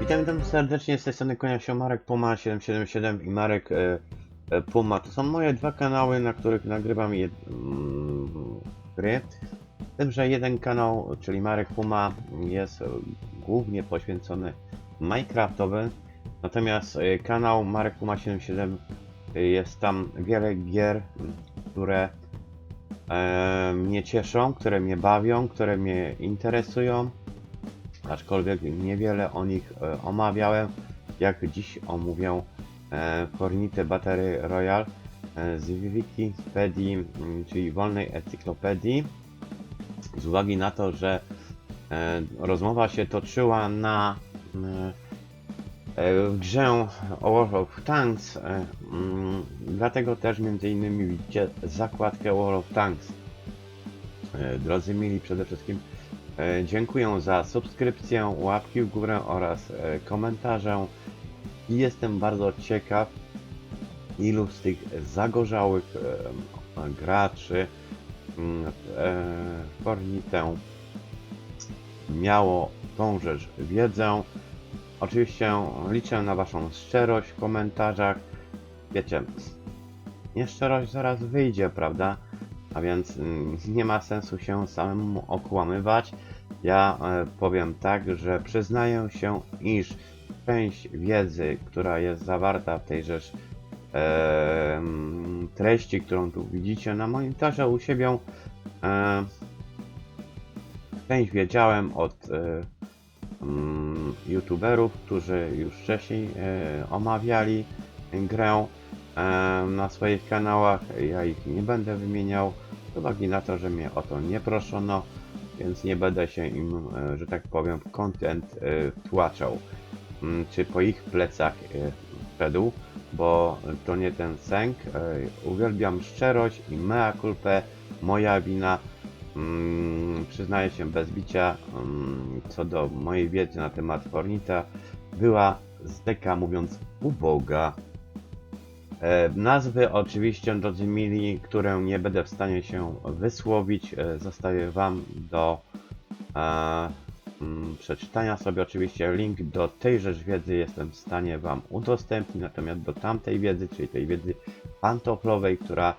Witam, serdecznie z tej strony Konia się Marek Puma 777 i Marek e, e, Puma. To są moje dwa kanały, na których nagrywam jed, mm, gry. Tym, że jeden kanał, czyli Marek Puma jest głównie poświęcony Minecraftowy, natomiast e, kanał Marek Puma 77 e, jest tam wiele gier, które e, mnie cieszą, które mnie bawią, które mnie interesują aczkolwiek niewiele o nich e, omawiałem. Jak dziś omówię e, Fornite Battery Royal e, z Wikipedii, m, czyli wolnej encyklopedii. Z uwagi na to, że e, rozmowa się toczyła na e, w grze o World of Tanks, e, mm, dlatego też między innymi widzicie zakładkę World of Tanks. E, Drodzy mili, przede wszystkim E, Dziękuję za subskrypcję, łapki w górę oraz e, komentarze. Jestem bardzo ciekaw, ilu z tych zagorzałych e, graczy mm, e, Fornitę miało tą rzecz wiedzę. Oczywiście liczę na Waszą szczerość w komentarzach. Wiecie, nieszczerość zaraz wyjdzie, prawda? A więc mm, nie ma sensu się samemu okłamywać. Ja e, powiem tak, że przyznaję się, iż część wiedzy, która jest zawarta w tej rzecz e, mm, treści, którą tu widzicie na monitorze u siebie, e, część wiedziałem od e, youtuberów, którzy już wcześniej e, omawiali grę e, na swoich kanałach. Ja ich nie będę wymieniał z uwagi na to, że mnie o to nie proszono, więc nie będę się im, e, że tak powiem, content wtłaczał, mm, czy po ich plecach szedł, bo to nie ten sęk. Uwielbiam szczerość i mea culpa, moja wina. Mm, Przyznaję się bez bicia, mm, co do mojej wiedzy na temat Fornita, była z deka mówiąc uboga. E, Nazwy oczywiście, drodzy mili, które nie będę w stanie się wysłowić, e, zostawię Wam do e, mm, przeczytania sobie. Oczywiście link do tejże wiedzy jestem w stanie Wam udostępnić, natomiast do tamtej wiedzy, czyli tej wiedzy pantoflowej, która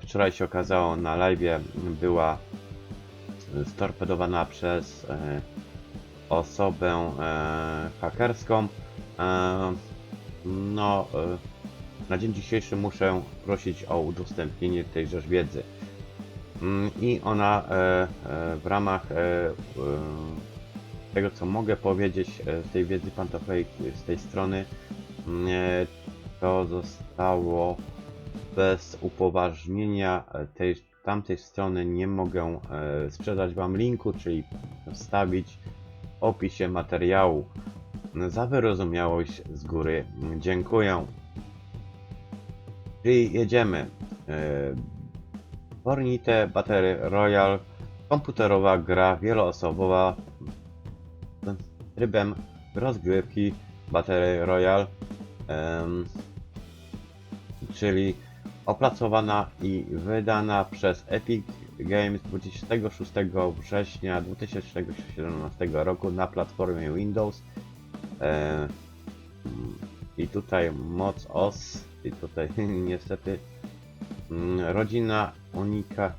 wczoraj się okazało na live, była storpedowana przez e, osobę e, hakerską. E, no, e, na dzień dzisiejszy muszę prosić o udostępnienie tejże wiedzy. Mm, I ona e, e, w ramach e, e, tego, co mogę powiedzieć e, z tej wiedzy pantoflej z tej strony, e, to zostało bez upoważnienia e, tej tamtej strony nie mogę e, sprzedać Wam linku, czyli wstawić w opisie materiału. Za wyrozumiałość z góry dziękuję. Czyli jedziemy. E, Fornite Battery Royal. Komputerowa gra wieloosobowa trybem rozgrywki Battery Royal. Czyli opracowana i wydana przez Epic Games 26 września 2017 roku na platformie Windows. E, I tutaj moc OS i tutaj niestety mm, rodzina Unika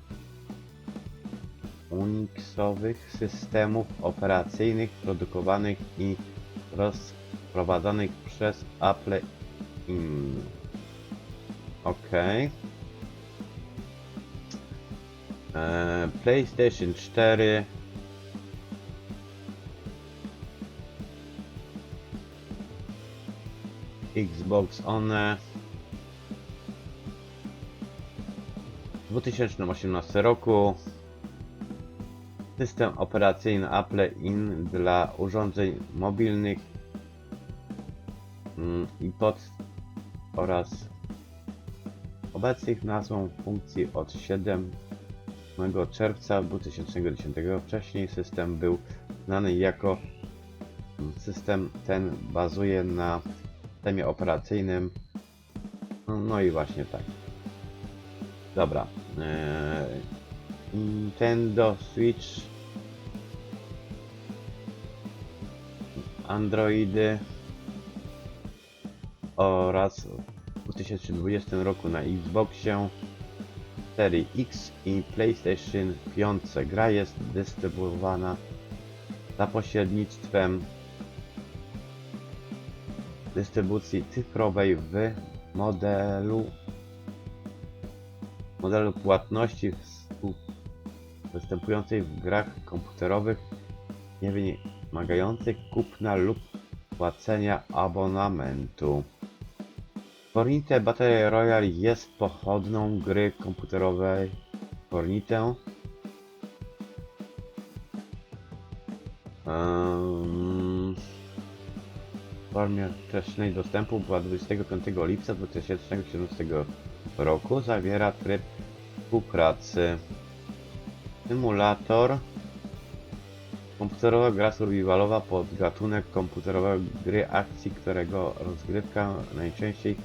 Unixowych systemów operacyjnych produkowanych i rozprowadzanych przez Apple Inc. Ok. E, PlayStation 4 Xbox One. w 2018 roku. System operacyjny Apple In dla urządzeń mobilnych mm, i pod oraz obecnych nazwą funkcji od 7 czerwca 2010. Wcześniej system był znany jako system ten bazuje na systemie operacyjnym. No, no i właśnie tak. Dobra. Eee, Nintendo Switch, Androidy oraz 2020 roku na Xboxie Series X i PlayStation 5. Gra jest dystrybuowana za pośrednictwem dystrybucji cyfrowej w modelu modelu płatności występującej w grach komputerowych nie wymagających kupna lub płacenia abonamentu. Fornite Battle Royale jest pochodną gry komputerowej Fornite. W formie wcześniej dostępu była 25 lipca 2017 roku. Zawiera tryb współpracy. Symulator. Komputerowa gra survivalowa pod gatunek komputerowej gry akcji, którego rozgrywka najczęściej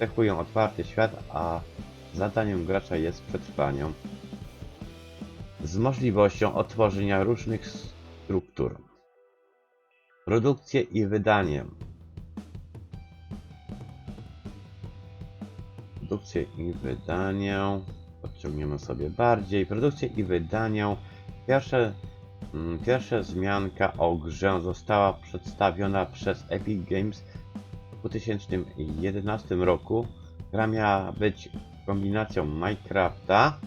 cechują otwarty świat, a zadaniem gracza jest przetrwanie. Z możliwością odtworzenia różnych struktur. Produkcję i wydanie. Produkcję i wydanie. Podciągniemy sobie bardziej. Produkcję i wydanie. Pierwsze, mm, pierwsza zmianka o grze została przedstawiona przez Epic Games 2011 roku. Gra miała być kombinacją Minecrafta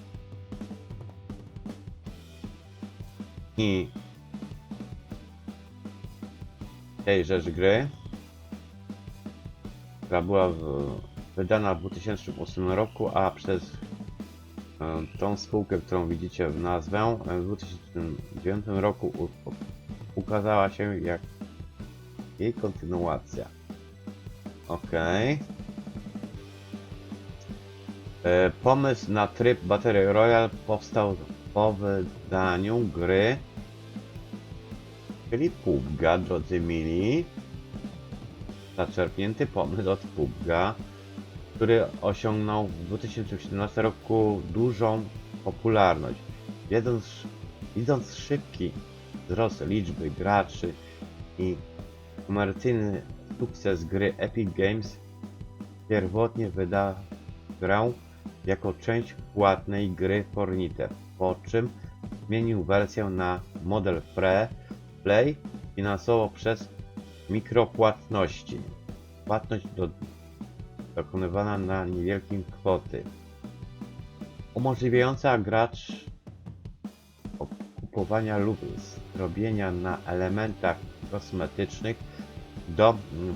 i tejżeż gry, która była w, wydana w 2008 roku, a przez e, tą spółkę, którą widzicie w nazwę, e, w 2009 roku ukazała się jak jej kontynuacja. Okej. E, Pomysł na tryb Battle Royale powstał po wydaniu gry czyli PUBG'a, drodzy mili. Zaczerpnięty pomysł od PUBG'a, który osiągnął w 2017 roku dużą popularność. Wiedząc, widząc szybki wzrost liczby graczy i komercyjny sukces gry Epic Games, pierwotnie wydał grę jako część płatnej gry Fornite, po czym zmienił wersję na model Play finansowo przez mikropłatności. Płatność do, dokonywana na niewielkim kwoty. Umożliwiająca gracz kupowania lub zrobienia na elementach kosmetycznych do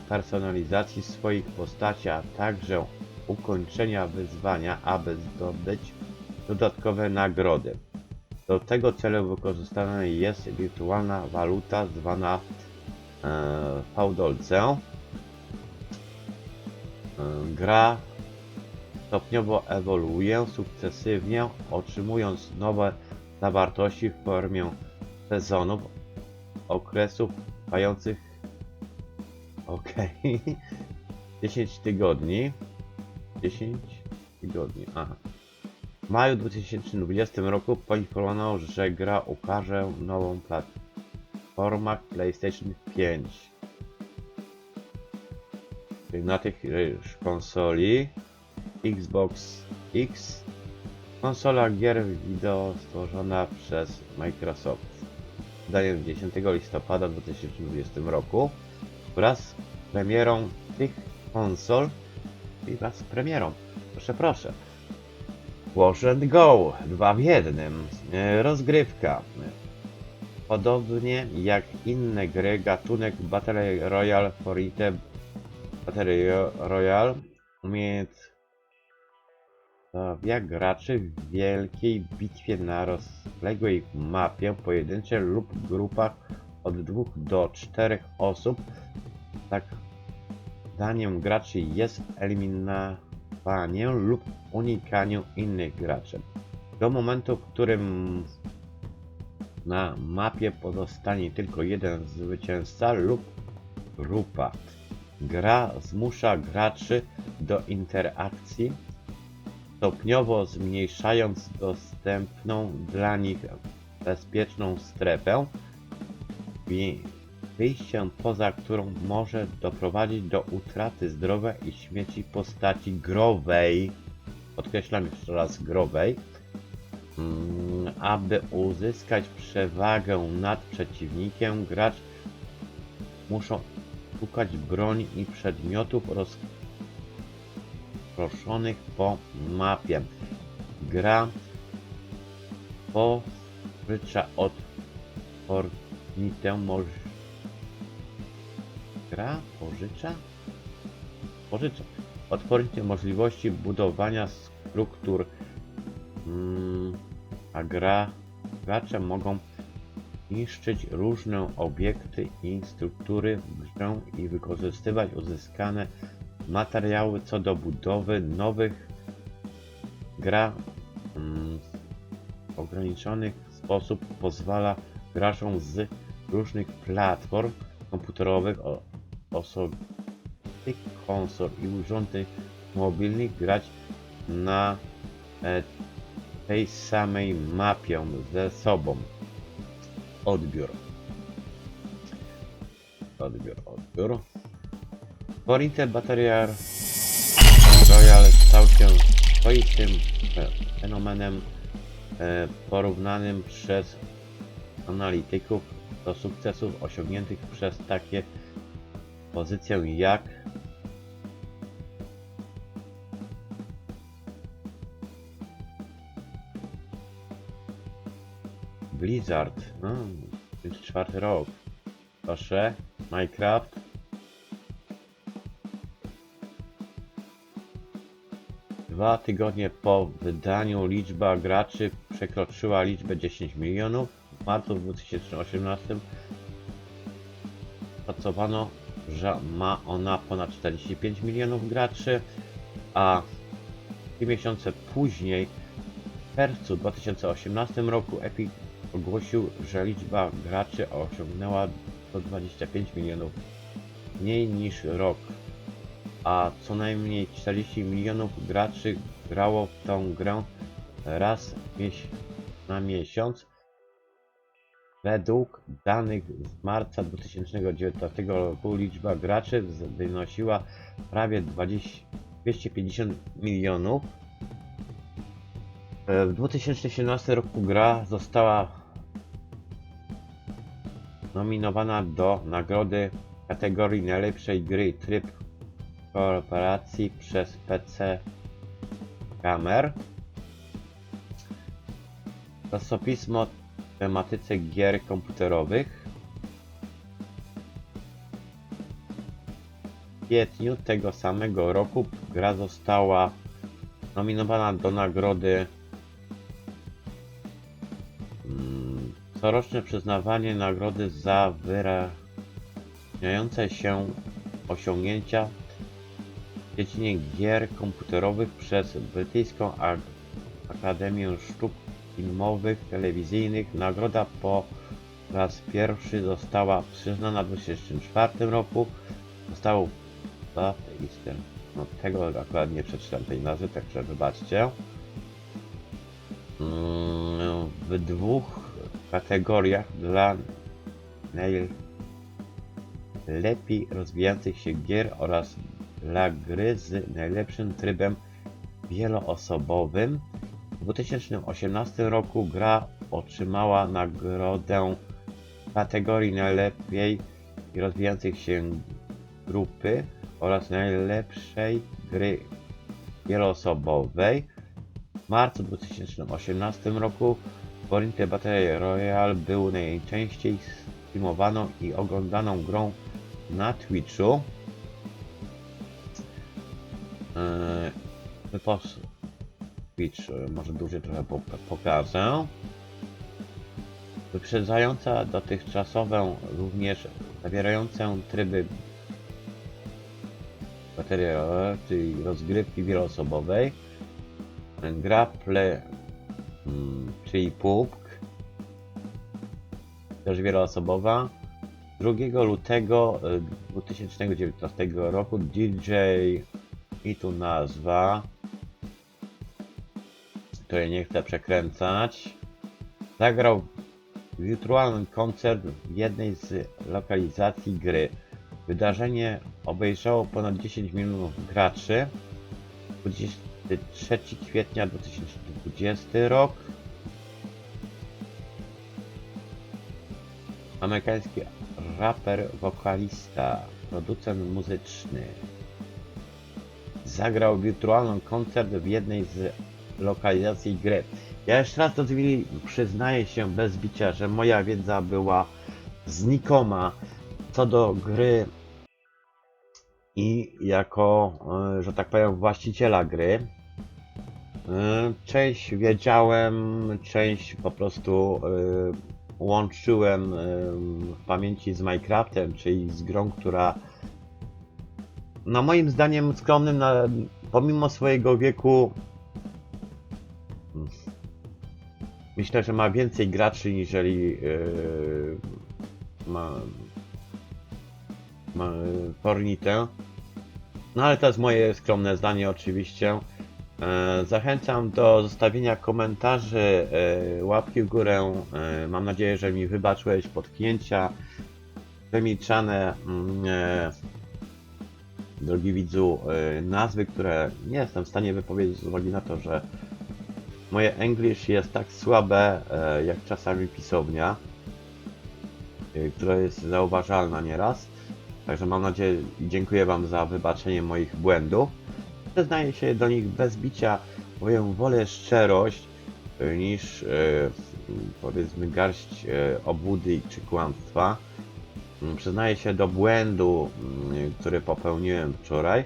personalizacji swoich postaci, a także ukończenia wyzwania, aby zdobyć dodatkowe nagrody. Do tego celu wykorzystana jest wirtualna waluta zwana e, fałdolce. E, gra stopniowo ewoluuje, sukcesywnie otrzymując nowe zawartości w formie sezonów, okresów trwających ok 10 tygodni. 10 tygodni, aha. W maju 2020 roku poinformowano, że gra ukaże nową platformach PlayStation 5. Czyli Na tych już konsoli. Xbox X. Konsola gier wideo stworzona przez Microsoft. Zdaniem 10 listopada 2020 roku wraz z premierą tych konsol i wraz z premierą. Proszę, proszę. Wash and Go, dwa w jednym. E, Rozgrywka. Podobnie jak inne gry, gatunek Battle Royale Forite Battle Royale umiejętnawia graczy w wielkiej bitwie na rozległej mapie, pojedyncze lub grupach od dwóch do czterech osób. Tak zdaniem graczy jest eliminowanie lub unikaniu innych graczy. Do momentu, w którym na mapie pozostanie tylko jeden zwycięzca lub grupa. Gra zmusza graczy do interakcji stopniowo zmniejszając dostępną dla nich bezpieczną strefę, wyjściem poza którą może doprowadzić do utraty zdrowia i śmierci postaci growej, podkreślam jeszcze raz growej, Mm, aby uzyskać przewagę nad przeciwnikiem, gracz muszą szukać broni i przedmiotów rozproszonych po mapie. Gra pożycza od Fortnite moż... Gra pożycza? Pożycza. Fortnite możliwości budowania struktur Mm, a gra, gracze mogą niszczyć różne obiekty i struktury w i wykorzystywać uzyskane materiały co do budowy nowych gra mm, w ograniczony sposób pozwala graczom z różnych platform komputerowych, o, osobnych konsol i urządzeń mobilnych grać na e, tej samej mapie ze sobą. Odbiór. Odbiór, odbiór. Forinte Battery Royal stał się swoistym fenomenem e, porównanym przez analityków do sukcesów osiągniętych przez takie pozycje jak Blizzard. No, 24 rok. Proszę. Minecraft. Dwa tygodnie po wydaniu liczba graczy przekroczyła liczbę 10 milionów. W marcu 2018 szacowano, że ma ona ponad 45 milionów graczy, a trzy miesiące później w czerwcu 2018 roku Epic ogłosił, że liczba graczy osiągnęła 125 milionów mniej niż rok, a co najmniej 40 milionów graczy grało w tę grę raz na miesiąc. Według danych z marca 2019 roku liczba graczy wynosiła prawie 20, 250 milionów. E, W 2017 roku gra została nominowana do nagrody kategorii najlepszej gry tryb kooperacji przez PC Gamer. Czasopismo tematyce gier komputerowych. W kwietniu tego samego roku gra została nominowana do nagrody mm, coroczne przyznawanie nagrody za wyróżniające się osiągnięcia w dziedzinie gier komputerowych przez Brytyjską Ak- Akademię Sztuk Filmowych, Telewizyjnych. Nagroda po raz pierwszy została przyznana w 2004 roku. Zostało Eastern. No tego akurat nie przeczytam tej nazwy, także wybaczcie. Mm, W dwóch kategoriach dla najlepiej rozwijających się gier oraz dla gry z najlepszym trybem wieloosobowym. W 2018 roku gra otrzymała nagrodę w kategorii najlepiej rozwijających się grupy oraz najlepszej gry wieloosobowej. W marcu 2018 roku Fortnite Battle Royale był najczęściej streamowaną i oglądaną grą na Twitchu. Wypos- Twitch, e, może dłużej trochę poka- pokażę. Wyprzedzająca dotychczasową również zawierającą tryby baterii, czyli rozgrywki wieloosobowej. Gra play, mm, czyli PUBG, też wieloosobowa. 2 lutego y, 2019 roku DJ i tu nazwa której nie chcę przekręcać, zagrał wirtualny koncert w jednej z lokalizacji gry. Wydarzenie obejrzało ponad 10 milionów graczy. 23 kwietnia 2020 rok. Amerykański raper, wokalista, producent muzyczny. Zagrał wirtualny koncert w jednej z lokalizacji gry. Ja jeszcze raz do drzwi przyznaję się bez bicia, że moja wiedza była znikoma co do gry i jako, e, że tak powiem, właściciela gry. E, Część wiedziałem, część po prostu e, łączyłem w pamięci z Minecraftem, czyli z grą, która no moim zdaniem skromnym, na, pomimo swojego wieku myślę, że ma więcej graczy niżeli yy, ma, ma Fornite. No ale to jest moje skromne zdanie oczywiście. E, Zachęcam do zostawienia komentarzy, e, łapki w górę. Mam nadzieję, że mi wybaczyłeś potknięcia, wyliczane, mm, drogi widzu, nazwy, które nie jestem w stanie wypowiedzieć z uwagi na to, że moje English jest tak słabe, e, jak czasami pisownia, e, która jest zauważalna nieraz. Także mam nadzieję i dziękuję Wam za wybaczenie moich błędów. Przyznaję się do nich bez bicia, bowiem wolę szczerość e, niż powiedzmy garść obłudy czy kłamstwa. Mm, Przyznaję się do błędu, mm, który popełniłem wczoraj,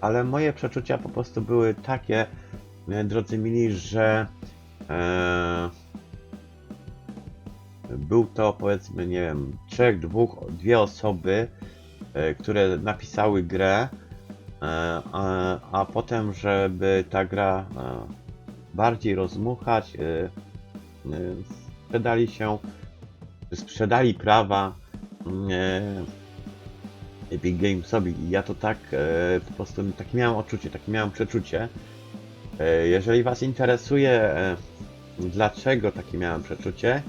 ale moje przeczucia po prostu były takie, drodzy mili, że e, był to powiedzmy, nie wiem, trzech, dwóch, dwie osoby, e, które napisały grę, e, a, a potem, żeby ta gra e, bardziej rozmuchać, e, e, sprzedali się, sprzedali prawa e, Epic Gamesowi i ja to tak e, po prostu tak miałem odczucie, takie miałem przeczucie. E, jeżeli Was interesuje, e, dlaczego takie miałem przeczucie,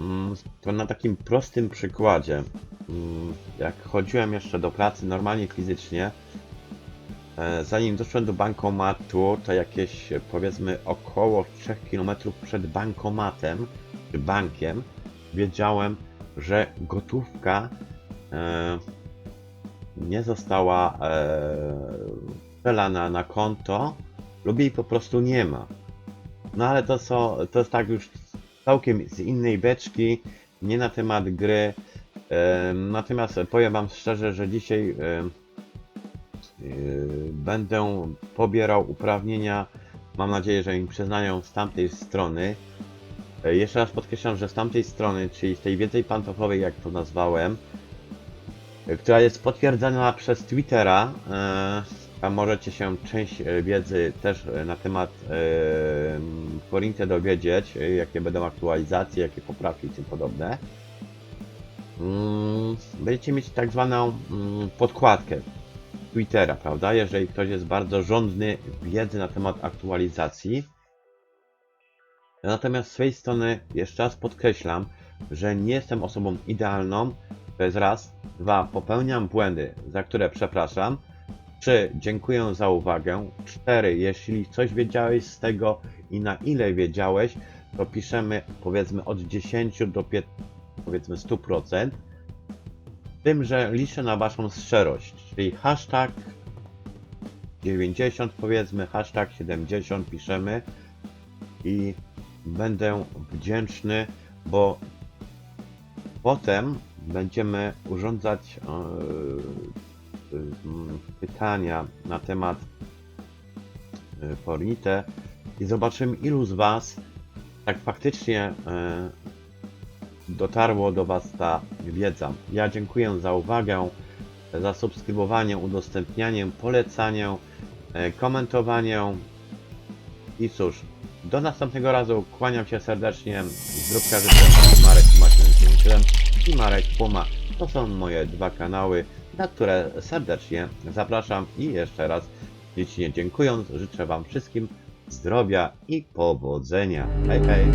mm, to na takim prostym przykładzie. Mm, Jak chodziłem jeszcze do pracy normalnie fizycznie, e, zanim doszedłem do bankomatu, to jakieś powiedzmy około 3 km przed bankomatem, czy bankiem, wiedziałem, że gotówka nie została przelana na konto lub jej po prostu nie ma. No ale to, są, to jest tak już całkiem z innej beczki, nie na temat gry. E, natomiast powiem Wam szczerze, że dzisiaj e, e, będę pobierał uprawnienia. Mam nadzieję, że mi przyznają z tamtej strony. E, Jeszcze raz podkreślam, że z tamtej strony, czyli z tej wiedzy pantoflowej, jak to nazwałem, e, która jest potwierdzana przez Twittera, e, a możecie się część e, wiedzy też e, na temat e, Forinte dowiedzieć, e, jakie będą aktualizacje, jakie poprawki i tym podobne. Mm, Będziecie mieć tak zwaną mm, podkładkę Twittera, prawda? Jeżeli ktoś jest bardzo żądny wiedzy na temat aktualizacji. Natomiast z swojej strony jeszcze raz podkreślam, że nie jestem osobą idealną. To jest raz. Dwa, popełniam błędy, za które przepraszam. Trzy, dziękuję za uwagę. Cztery, jeśli coś wiedziałeś z tego i na ile wiedziałeś, to piszemy powiedzmy od 10 do 5, powiedzmy 100%. Z tym, że liczę na Waszą szczerość, czyli hashtag 90 powiedzmy, hashtag 70 piszemy i będę wdzięczny, bo potem będziemy urządzać m, pytania na temat e, Fornite i zobaczymy ilu z Was tak faktycznie e, dotarło do Was ta wiedza. Ja dziękuję za uwagę, za subskrybowanie, udostępnianie, polecanie, komentowanie i cóż, do następnego razu kłaniam się serdecznie. Zdrówka życzę Marek Puma 77 i Marek Puma. To są moje dwa kanały, na które serdecznie zapraszam i jeszcze raz ślicznie dziękując, życzę Wam wszystkim zdrowia i powodzenia. Hej, hej!